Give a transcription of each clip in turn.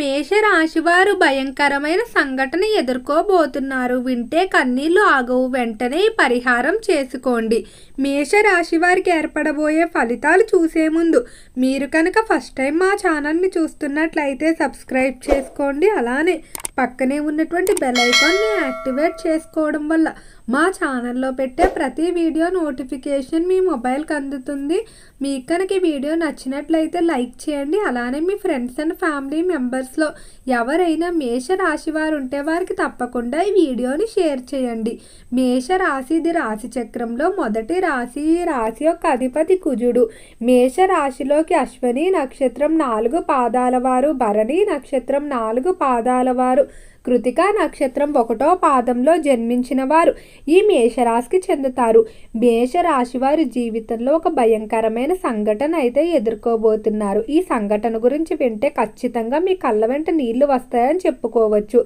మేషరాశివారు భయంకరమైన సంఘటన ఎదుర్కోబోతున్నారు. వింటే కన్నీళ్ళు ఆగవు. వెంటనే పరిహారం చేసుకోండి. మేషరాశి వారికి ఏర్పడబోయే ఫలితాలు చూసే ముందు మీరు కనుక ఫస్ట్ టైం మా ఛానల్ని చూస్తున్నట్లయితే సబ్స్క్రైబ్ చేసుకోండి. అలానే పక్కనే ఉన్నటువంటి బెల్ ఐకాన్ని యాక్టివేట్ చేసుకోవడం వల్ల మా ఛానల్లో పెట్టే ప్రతి వీడియో నోటిఫికేషన్ మీ మొబైల్కి అందుతుంది. మీకు కనుక ఈ వీడియో నచ్చినట్లయితే లైక్ చేయండి. అలానే మీ ఫ్రెండ్స్ అండ్ ఫ్యామిలీ మెంబర్స్లో ఎవరైనా మేష రాశి వారు ఉంటే వారికి తప్పకుండా ఈ వీడియోని షేర్ చేయండి. మేష రాశి ఇది రాశి చక్రంలో మొదటి రాశి. ఈ రాశి యొక్క అధిపతి కుజుడు. మేష రాశిలోకి అశ్వని నక్షత్రం నాలుగు పాదాల వారు భరణి నక్షత్రం నాలుగు పాదాల వారు కృతికా నక్షత్రం ఒకటో పాదంలో జన్మించిన వారు. ఈ మేషరాశికి చెందుతారు. మేషరాశి వారి జీవితంలో ఒక భయంకరమైన సంఘటన అయితే ఎదుర్కోబోతున్నారు. ఈ సంఘటన గురించి వింటే ఖచ్చితంగా మీ కళ్ళ వెంట నీళ్ళు వస్తాయని చెప్పుకోవచ్చు.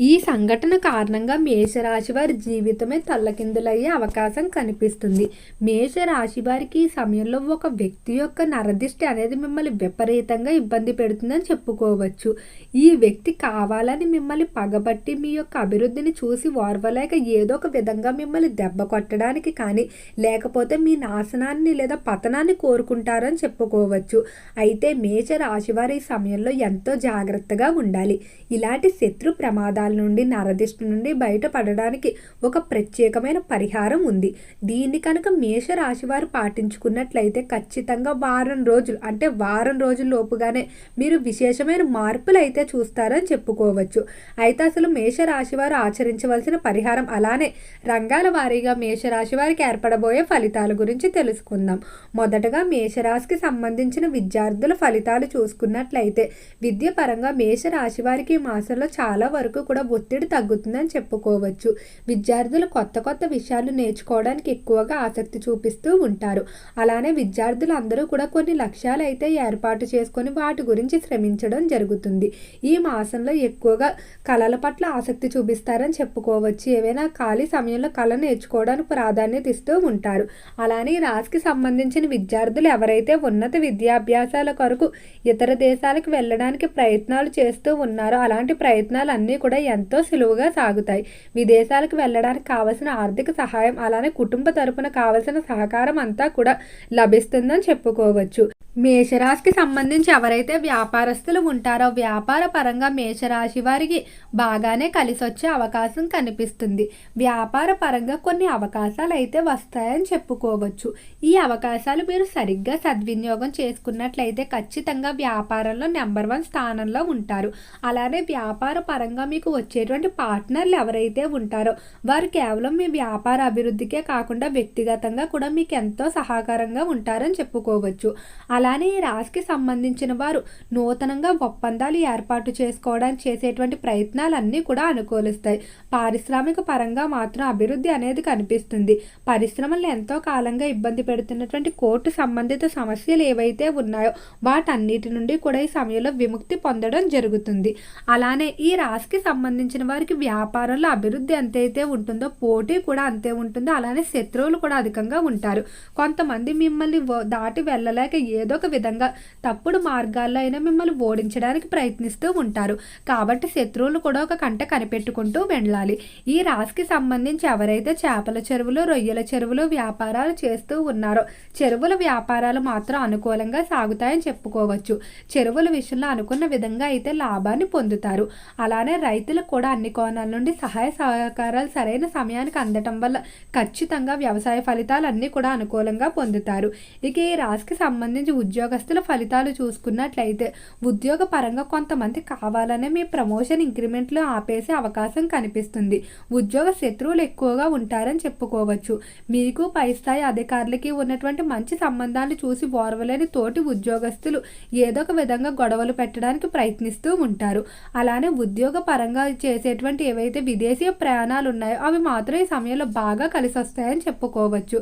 ఈ సంఘటన కారణంగా మేషరాశి వారి జీవితమే తల్లకిందులయ్యే అవకాశం కనిపిస్తుంది. మేషరాశి వారికి ఈ సమయంలో ఒక వ్యక్తి యొక్క నరదిష్టి అనేది మిమ్మల్ని విపరీతంగా ఇబ్బంది పెడుతుందని చెప్పుకోవచ్చు. ఈ వ్యక్తి కావాలని మిమ్మల్ని పగబట్టి మీ యొక్క అభివృద్ధిని చూసి ఓర్వలేక ఏదో ఒక విధంగా మిమ్మల్ని దెబ్బ కొట్టడానికి కానీ లేకపోతే మీ నాశనాన్ని లేదా పతనాన్ని కోరుకుంటారని చెప్పుకోవచ్చు. అయితే మేషరాశి వారి ఈ సమయంలో ఎంతో జాగ్రత్తగా ఉండాలి. ఇలాంటి శత్రు ప్రమాదాలు నుండి నరదిష్టి నుండి బయటపడడానికి ఒక ప్రత్యేకమైన పరిహారం ఉంది. దీన్ని కనుక మేషరాశి వారు పాటించుకున్నట్లయితే ఖచ్చితంగా వారం రోజులు అంటే వారం రోజుల లోపుగానే మీరు విశేషమైన మార్పులు అయితే చూస్తారని చెప్పుకోవచ్చు. అయితే అసలు మేషరాశి వారు ఆచరించవలసిన పరిహారం అలానే రంగాల వారీగా మేషరాశి వారికి ఏర్పడబోయే ఫలితాల గురించి తెలుసుకుందాం. మొదటగా మేషరాశికి సంబంధించిన విద్యార్థుల ఫలితాలు చూసుకున్నట్లయితే విద్య పరంగా మేషరాశి వారికి ఈ మాసంలో చాలా వరకు కూడా ఒత్తిడి తగ్గుతుందని చెప్పుకోవచ్చు. విద్యార్థులు కొత్త కొత్త విషయాలు నేర్చుకోవడానికి ఎక్కువగా ఆసక్తి చూపిస్తూ ఉంటారు. అలానే విద్యార్థులు అందరూ కూడా కొన్ని లక్ష్యాలు అయితే ఏర్పాటు చేసుకొని వాటి గురించి శ్రమించడం జరుగుతుంది. ఈ మాసంలో ఎక్కువగా కళల పట్ల ఆసక్తి చూపిస్తారని చెప్పుకోవచ్చు. ఏవైనా ఖాళీ సమయంలో కళ నేర్చుకోవడానికి ప్రాధాన్యత ఇస్తూ ఉంటారు. అలానే ఈ రాశికి సంబంధించిన విద్యార్థులు ఎవరైతే ఉన్నత విద్యాభ్యాసాల కొరకు ఇతర దేశాలకు వెళ్ళడానికి ప్రయత్నాలు చేస్తూ ఉన్నారో అలాంటి ప్రయత్నాలు అన్నీ కూడా ఎంతో సులువుగా సాగుతాయి. విదేశాలకు వెళ్ళడానికి కావలసిన ఆర్థిక సహాయం అలానే కుటుంబ తరపున కావలసిన సహకారం అంతా కూడా లభిస్తుందని చెప్పుకోవచ్చు. మేషరాశికి సంబంధించి ఎవరైతే వ్యాపారస్తులు ఉంటారో వ్యాపార పరంగా మేషరాశి వారికి బాగానే కలిసి వచ్చే అవకాశం కనిపిస్తుంది. వ్యాపార పరంగా కొన్ని అవకాశాలు అయితే వస్తాయని చెప్పుకోవచ్చు. ఈ అవకాశాలు మీరు సరిగ్గా సద్వినియోగం చేసుకున్నట్లయితే ఖచ్చితంగా వ్యాపారంలో నెంబర్ వన్ స్థానంలో ఉంటారు. అలానే వ్యాపార పరంగా మీకు వచ్చేటువంటి పార్ట్నర్లు ఎవరైతే ఉంటారో వారు కేవలం మీ వ్యాపార అభివృద్ధికే కాకుండా వ్యక్తిగతంగా కూడా మీకు ఎంతో సహకారంగా ఉంటారని చెప్పుకోవచ్చు. అలా అలానే ఈ రాశికి సంబంధించిన వారు నూతనంగా ఒప్పందాలు ఏర్పాటు చేసుకోవడానికి చేసేటువంటి ప్రయత్నాలన్నీ కూడా అనుకూలిస్తాయి. పారిశ్రామిక పరంగా మాత్రం అభివృద్ధి అనేది కనిపిస్తుంది. పరిశ్రమలు ఎంతో కాలంగా ఇబ్బంది పెడుతున్నటువంటి కోర్టు సంబంధిత సమస్యలు ఏవైతే ఉన్నాయో వాటన్నిటి నుండి కూడా ఈ సమయంలో విముక్తి పొందడం జరుగుతుంది. అలానే ఈ రాశికి సంబంధించిన వారికి వ్యాపారంలో అభివృద్ధి ఎంతైతే ఉంటుందో పోటీ కూడా అంతే ఉంటుందో అలానే శత్రువులు కూడా అధికంగా ఉంటారు. కొంతమంది మిమ్మల్ని దాటి వెళ్ళలేక ఏదో ఒక విధంగా తప్పుడు మార్గాల్లో అయినా మిమ్మల్ని ఓడించడానికి ప్రయత్నిస్తూ ఉంటారు. కాబట్టి శత్రువులు కూడా ఒక కంట కనిపెట్టుకుంటూ వెళ్ళాలి. ఈ రాశికి సంబంధించి ఎవరైతే చేపల చెరువులు రొయ్యల చెరువులు వ్యాపారాలు చేస్తూ ఉన్నారో చెరువుల వ్యాపారాలు మాత్రం అనుకూలంగా సాగుతాయని చెప్పుకోవచ్చు. చెరువుల విషయంలో అనుకున్న విధంగా అయితే లాభాన్ని పొందుతారు. అలానే రైతులకు కూడా అన్ని కోణాల నుండి సహాయ సహకారాలు సరైన సమయానికి అందటం వల్ల ఖచ్చితంగా వ్యవసాయ ఫలితాలు అన్నీ కూడా అనుకూలంగా పొందుతారు. ఇక ఈ రాశికి సంబంధించి ఉద్యోగస్తుల ఫలితాలు చూసుకున్నట్లయితే ఉద్యోగ పరంగా కొంతమంది కావాలనే మీ ప్రమోషన్ ఇంక్రిమెంట్లు ఆపేసే అవకాశం కనిపిస్తుంది. ఉద్యోగ శత్రువులు ఎక్కువగా ఉంటారని చెప్పుకోవచ్చు. మీకు పై స్థాయి అధికారులకి ఉన్నటువంటి మంచి సంబంధాలు చూసి ఓర్వలేని తోటి ఉద్యోగస్తులు ఏదో ఒక విధంగా గొడవలు పెట్టడానికి ప్రయత్నిస్తూ ఉంటారు. అలానే ఉద్యోగ పరంగా చేసేటువంటి ఏవైతే విదేశీ ప్రయాణాలు ఉన్నాయో అవి మాత్రం ఈ సమయంలో బాగా కలిసి వస్తాయని చెప్పుకోవచ్చు.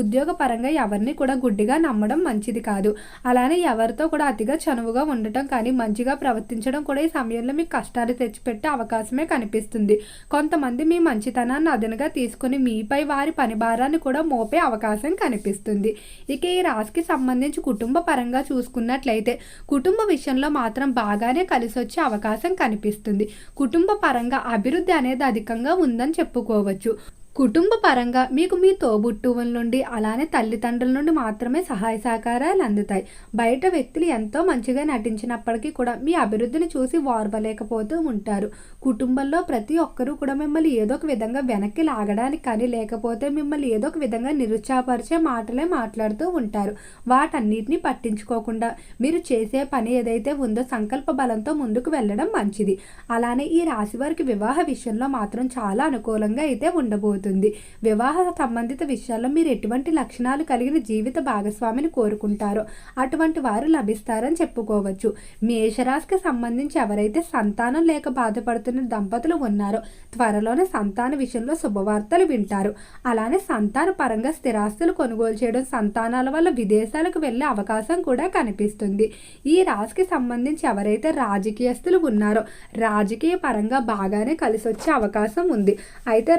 ఉద్యోగ పరంగా ఎవరిని కూడా గుడ్డిగా నమ్మడం మంచిది కాదు. అలానే ఎవరితో కూడా అతిగా చనువుగా ఉండటం కానీ మంచిగా ప్రవర్తించడం కూడా ఈ సమయంలో మీకు కష్టాలు తెచ్చిపెట్టే అవకాశమే కనిపిస్తుంది. కొంతమంది మీ మంచితనాన్ని అదనగా తీసుకుని మీపై వారి పని భారాన్ని కూడా మోపే అవకాశం కనిపిస్తుంది. ఇక ఈ రాశికి సంబంధించి కుటుంబ పరంగా చూసుకున్నట్లయితే కుటుంబ విషయంలో మాత్రం బాగానే కలిసి వచ్చే అవకాశం కనిపిస్తుంది. కుటుంబ పరంగా అభివృద్ధి అనేది అధికంగా ఉందని చెప్పుకోవచ్చు. కుటుంబ పరంగా మీకు మీ తోబుట్టువుల నుండి అలానే తల్లిదండ్రుల నుండి మాత్రమే సహాయ సహకారాలు అందుతాయి. బయట వ్యక్తులు ఎంతో మంచిగా నటించినప్పటికీ కూడా మీ అభివృద్ధిని చూసి వార్వలేకపోతూ ఉంటారు. కుటుంబంలో ప్రతి ఒక్కరూ కూడా మిమ్మల్ని ఏదో ఒక విధంగా వెనక్కి లాగడానికి కానీ లేకపోతే మిమ్మల్ని ఏదో ఒక విధంగా నిరుత్సాహపరిచే మాటలే మాట్లాడుతూ ఉంటారు. వాటన్నిటిని పట్టించుకోకుండా మీరు చేసే పని ఏదైతే ఉందో సంకల్ప బలంతో ముందుకు వెళ్ళడం మంచిది. అలానే ఈ రాశి వారికి వివాహ విషయంలో మాత్రం చాలా అనుకూలంగా అయితే ఉండబోతుంది. అవుతుంది వివాహ సంబంధిత విషయాల్లో మీరు ఎటువంటి లక్షణాలు కలిగిన జీవిత భాగస్వామిని కోరుకుంటారో అటువంటి వారు లభిస్తారని చెప్పుకోవచ్చు. మేషరాశికి సంబంధించి ఎవరైతే సంతానం లేక బాధపడుతున్న దంపతులు ఉన్నారో త్వరలోనే సంతాన విషయంలో శుభవార్తలు వింటారు. అలానే సంతాన పరంగా స్థిరాస్తులు కొనుగోలు చేయడం సంతానాల వల్ల విదేశాలకు వెళ్ళే అవకాశం కూడా కనిపిస్తుంది. ఈ రాశికి సంబంధించి ఎవరైతే రాజకీయస్తులు ఉన్నారో రాజకీయ పరంగా బాగానే కలిసి వచ్చే అవకాశం ఉంది. అయితే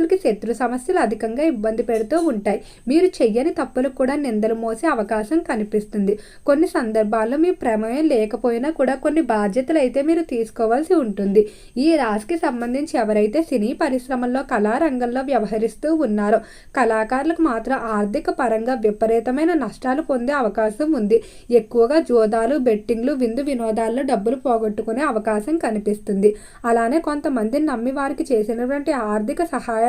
రాజకీయస్తులకి శత్రు సమస్యలు అధికంగా ఇబ్బంది పెడుతూ ఉంటాయి. మీరు చెయ్యని తప్పులకు కూడా నిందలు మోసే అవకాశం కనిపిస్తుంది. కొన్ని సందర్భాల్లో మీ ప్రమేయం లేకపోయినా కూడా కొన్ని బాధ్యతలు అయితే మీరు తీసుకోవాల్సి ఉంటుంది. ఈ రాశికి సంబంధించి ఎవరైతే సినీ పరిశ్రమల్లో కళారంగంలో వ్యవహరిస్తూ ఉన్నారో కళాకారులకు మాత్రం ఆర్థిక పరంగా విపరీతమైన నష్టాలు పొందే అవకాశం ఉంది. ఎక్కువగా జోదాలు బెట్టింగ్లు విందు వినోదాల్లో డబ్బులు పోగొట్టుకునే అవకాశం కనిపిస్తుంది. అలానే కొంతమందిని నమ్మి వారికి చేసినటువంటి ఆర్థిక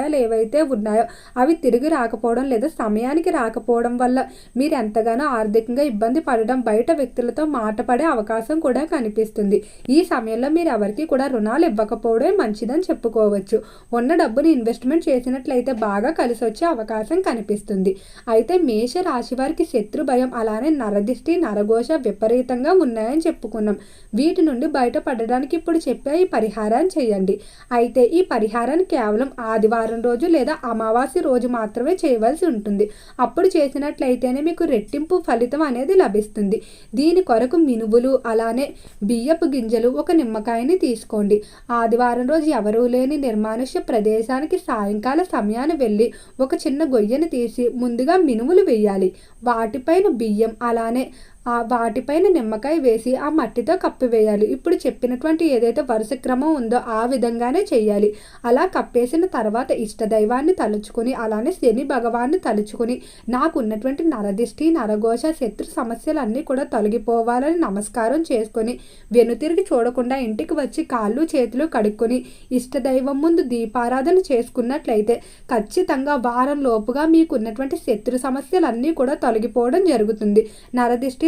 సహాయాలు ఏవైతే ఉన్నాయో అవి తిరిగి రాకపోవడం లేదా సమయానికి రాకపోవడం వల్ల మీరు ఎంతగానో ఆర్థికంగా ఇబ్బంది పడడం బయట వ్యక్తులతో మాట పడే అవకాశం కూడా కనిపిస్తుంది. ఈ సమయంలో మీరు ఎవరికి కూడా రుణాలు ఇవ్వకపోవడమే మంచిదని చెప్పుకోవచ్చు. ఉన్న డబ్బుని ఇన్వెస్ట్మెంట్ చేసినట్లయితే బాగా కలిసి వచ్చే అవకాశం కనిపిస్తుంది. అయితే మేష రాశి వారికి శత్రు భయం అలానే నరదిష్టి నరఘోష విపరీతంగా ఉన్నాయని చెప్పుకున్నాం. వీటి నుండి బయటపడడానికి ఇప్పుడు చెప్పే ఈ పరిహారాన్ని చేయండి. అయితే ఈ పరిహారాన్ని కేవలం ఆదివారం వారం రోజు లేదా అమావాస్య రోజు మాత్రమే చేయవలసి ఉంటుంది. అప్పుడు చేసినట్లయితేనే మీకు రెట్టింపు ఫలితం అనేది లభిస్తుంది. దీని కొరకు మినువులు అలానే బియ్యపు గింజలు ఒక నిమ్మకాయని తీసుకోండి. ఆదివారం రోజు ఎవరూ లేని నిర్మానుష్య ప్రదేశానికి సాయంకాల సమయాన్ని వెళ్ళి ఒక చిన్న గొయ్యను తీసి ముందుగా మినుములు వేయాలి. వాటిపైన బియ్యం అలానే వాటిపైన నిమ్మకాయ వేసి ఆ మట్టితో కప్పివేయాలి ఇప్పుడు చెప్పినటువంటి ఏదైతే వరుస క్రమం ఉందో ఆ విధంగానే చేయాలి అలా కప్పేసిన తర్వాత ఇష్టదైవాన్ని తలుచుకొని అలానే శని భగవాన్ని తలుచుకొని నాకు ఉన్నటువంటి నరదిష్టి నరఘోష శత్రు సమస్యలన్నీ కూడా తొలగిపోవాలని నమస్కారం చేసుకొని వెనుతిరిగి చూడకుండా ఇంటికి వచ్చి కాళ్ళు చేతులు కడుక్కొని ఇష్టదైవం ముందు దీపారాధన చేసుకున్నట్లయితే ఖచ్చితంగా వారం లోపుగా మీకున్నటువంటి శత్రు సమస్యలన్నీ కూడా తొలగిపోవడం జరుగుతుంది. నరదిష్టి